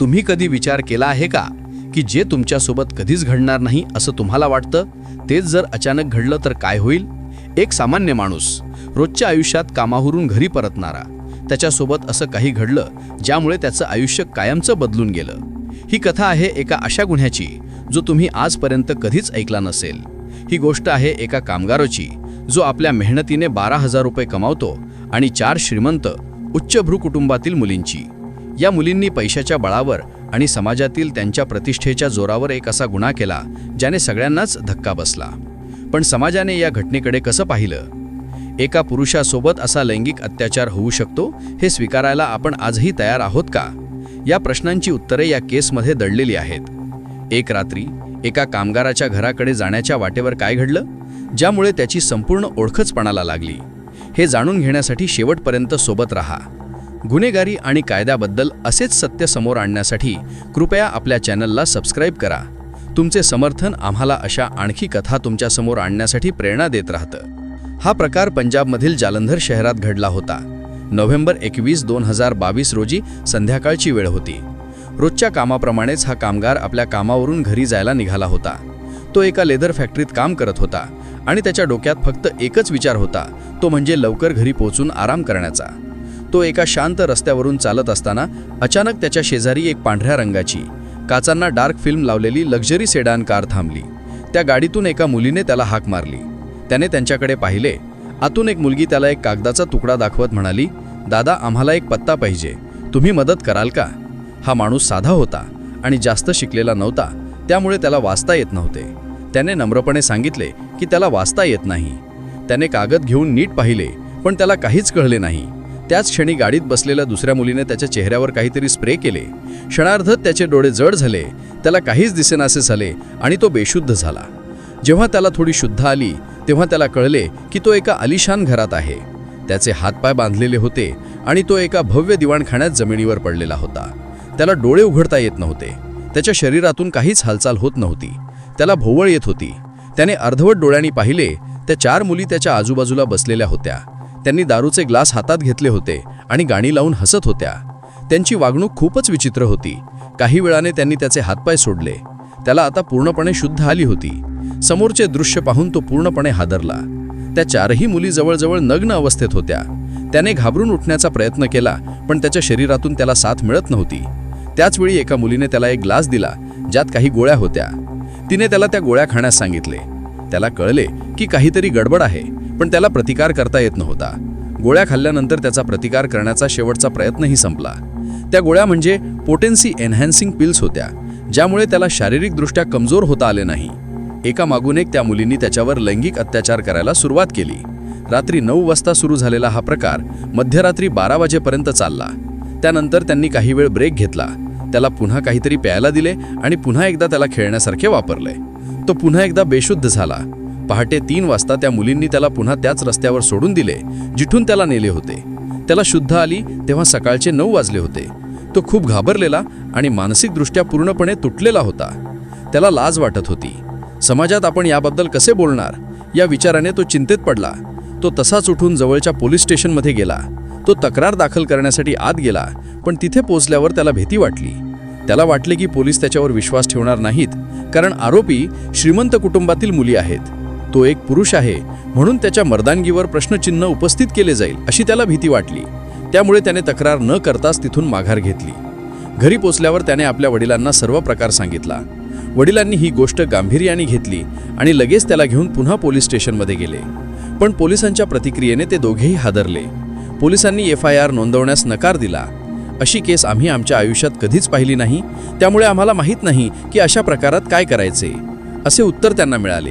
तुम्ही कधी विचार केला आहे का? की जे तुमच्यासोबत कधीच घडणार नाही असं तुम्हाला वाटतं? तेच जर अचानक घडलं तर काय होईल? एक सामान्य माणूस रोजच्या आयुष्यात कामावरून घरी परतणारा त्याच्यासोबत असं काही घडलं ज्यामुळे त्याचं आयुष्य कायमचं बदलून गेलं. ही कथा आहे एका अशा गुन्ह्याची जो तुम्ही आजपर्यंत कधीच ऐकला नसेल. ही गोष्ट आहे एका कामगाराची जो आपल्या मेहनतीने बारा हजार रुपये कमावतो आणि चार श्रीमंत उच्चभ्रू कुटुंबातील मुलींची. या मुलींनी पैशाच्या बळावर आणि समाजातील त्यांच्या प्रतिष्ठेच्या जोरावर एक असा गुन्हा केला ज्याने सगळ्यांनाच धक्का बसला. पण समाजाने या घटनेकडे कसं पाहिलं? एका पुरुषासोबत असा लैंगिक अत्याचार होऊ शकतो हे स्वीकारायला आपण आजही तयार आहोत का? या प्रश्नांची उत्तरे या केसमध्ये दडलेली आहेत. एक रात्री एका कामगाराच्या घराकडे जाण्याच्या वाटेवर काय घडलं? ज्यामुळे त्याची संपूर्ण ओळखच पणाला लागली. हे जाणून घेण्यासाठी शेवटपर्यंत सोबत राहा. गुन्हेगारी आणि कायद्याबद्दल असेच सत्य समोर आणण्यासाठी कृपया आपल्या चॅनलला सबस्क्राईब करा. तुमचे समर्थन आम्हाला अशा आणखी कथा तुमच्यासमोर आणण्यासाठी प्रेरणा देत राहतं. हा प्रकार पंजाबमधील जालंधर शहरात घडला होता. नोव्हेंबर एकवीस दोन हजार बावीस रोजी संध्याकाळची वेळ होती. रोजच्या कामाप्रमाणेच हा कामगार आपल्या कामावरून घरी जायला निघाला होता. तो एका लेदर फॅक्टरीत काम करत होता आणि त्याच्या डोक्यात फक्त एकच विचार होता तो म्हणजे लवकर घरी पोहोचून आराम करण्याचा. तो एका शांत रस्त्यावरून चालत असताना अचानक त्याच्या शेजारी एक पांढऱ्या रंगाची काचांना डार्क फिल्म लावलेली लक्झरी सेडान कार थांबली. त्या गाडीतून एका मुलीने त्याला हाक मारली. त्याने त्यांच्याकडे पाहिले. आतून एक मुलगी त्याला एक कागदाचा तुकडा दाखवत म्हणाली दादा आम्हाला एक पत्ता पाहिजे. तुम्ही मदत कराल का? हा माणूस साधा होता आणि जास्त शिकलेला नव्हता. त्यामुळे त्याला वाचता येत नव्हते. त्याने नम्रपणे सांगितले की त्याला वाचता येत नाही. त्याने कागद घेऊन नीट पाहिले पण त्याला काहीच कळले नाही. त्याच क्षणी गाडीत बसलेल्या दुसऱ्या मुलीने त्याच्या चेहऱ्यावर काहीतरी स्प्रे केले. क्षणार्धत त्याचे डोळे जड झाले. त्याला काहीच दिसेनासे झाले आणि तो बेशुद्ध झाला. जेव्हा त्याला थोडी शुद्ध आली तेव्हा त्याला कळले की तो एका आलिशान घरात आहे. त्याचे हातपाय बांधलेले होते आणि तो एका भव्य दिवाणखान्यात जमिनीवर पडलेला होता. त्याला डोळे उघडता येत नव्हते. त्याच्या शरीरातून काहीच हालचाल होत नव्हती. त्याला भोवळ येत होती. त्याने अर्धवट डोळ्यांनी पाहिले त्या चार मुली त्याच्या आजूबाजूला बसलेल्या होत्या. त्यांनी दारूचे ग्लास हातात घेतले होते आणि गाणी लावून हसत होत्या. त्यांची वागणूक खूपच विचित्र होती. काही वेळाने त्यांनी त्याचे हातपाय सोडले. त्याला आता पूर्णपणे शुद्ध आली होती. समोरचे दृश्य पाहून तो पूर्णपणे हादरला. त्या चारही मुली जवळजवळ नग्न अवस्थेत होत्या. त्याने घाबरून उठण्याचा प्रयत्न केला पण त्याच्या शरीरातून त्याला साथ मिळत नव्हती. त्याचवेळी एका मुलीने त्याला एक ग्लास दिला ज्यात काही गोळ्या होत्या. तिने त्याला त्या गोळ्या खाण्यास सांगितले. त्याला कळले की काहीतरी गडबड आहे. पण त्याला प्रतिकार करता येत नव्हता. गोळ्या खाल्ल्यानंतर त्याचा प्रतिकार करण्याचा शेवटचा प्रयत्नही संपला. त्या गोळ्या म्हणजे पोटेन्सी एन्हॅन्सिंग पिल्स होत्या ज्यामुळे त्याला शारीरिकदृष्ट्या कमजोर होता आले नाही. एका मागून एक त्या मुलींनी त्याच्यावर लैंगिक अत्याचार करायला सुरुवात केली. रात्री नऊ वाजता सुरू झालेला हा प्रकार मध्यरात्री बारा वाजेपर्यंत चालला. त्यानंतर त्यांनी काही वेळ ब्रेक घेतला. त्याला पुन्हा काहीतरी प्यायला दिले आणि पुन्हा एकदा त्याला खेळण्यासारखे वापरले. तो पुन्हा एकदा बेशुद्ध झाला. पहाटे तीन वाजता त्या मुलींनी त्याला पुन्हा त्याच रस्त्यावर सोडून दिले जिथून त्याला नेले होते. त्याला शुद्ध आली तेव्हा सकाळचे नऊ वाजले होते. तो खूप घाबरलेला आणि मानसिकदृष्ट्या पूर्णपणे तुटलेला होता. त्याला लाज वाटत होती. समाजात आपण याबद्दल कसे बोलणार? या विचाराने तो चिंतेत पडला. तो तसाच उठून जवळच्या पोलीस स्टेशनमध्ये गेला. तो तक्रार दाखल करण्यासाठी आत गेला पण तिथे पोचल्यावर त्याला भीती वाटली. त्याला वाटले की पोलीस त्याच्यावर विश्वास ठेवणार नाहीत कारण आरोपी श्रीमंत कुटुंबातील मुली आहेत. तो एक पुरुष आहे म्हणून त्याच्या मर्दानगीवर प्रश्नचिन्ह उपस्थित केले जाईल अशी त्याला भीती वाटली. त्यामुळे त्याने तक्रार न करताच तिथून माघार घेतली. घरी पोचल्यावर त्याने आपल्या वडिलांना सर्व प्रकार सांगितला. वडिलांनी ही गोष्ट गांभीर्याने घेतली आणि लगेच त्याला घेऊन पुन्हा पोलीस स्टेशनमध्ये गेले. पण पोलिसांच्या प्रतिक्रियेने ते दोघेही हादरले. पोलिसांनी एफ आय आर नोंदवण्यास नकार दिला. अशी केस आम्ही आमच्या आयुष्यात कधीच पाहिली नाही. त्यामुळे आम्हाला माहीत नाही की अशा प्रकारात काय करायचे. असे उत्तर त्यांना मिळाले.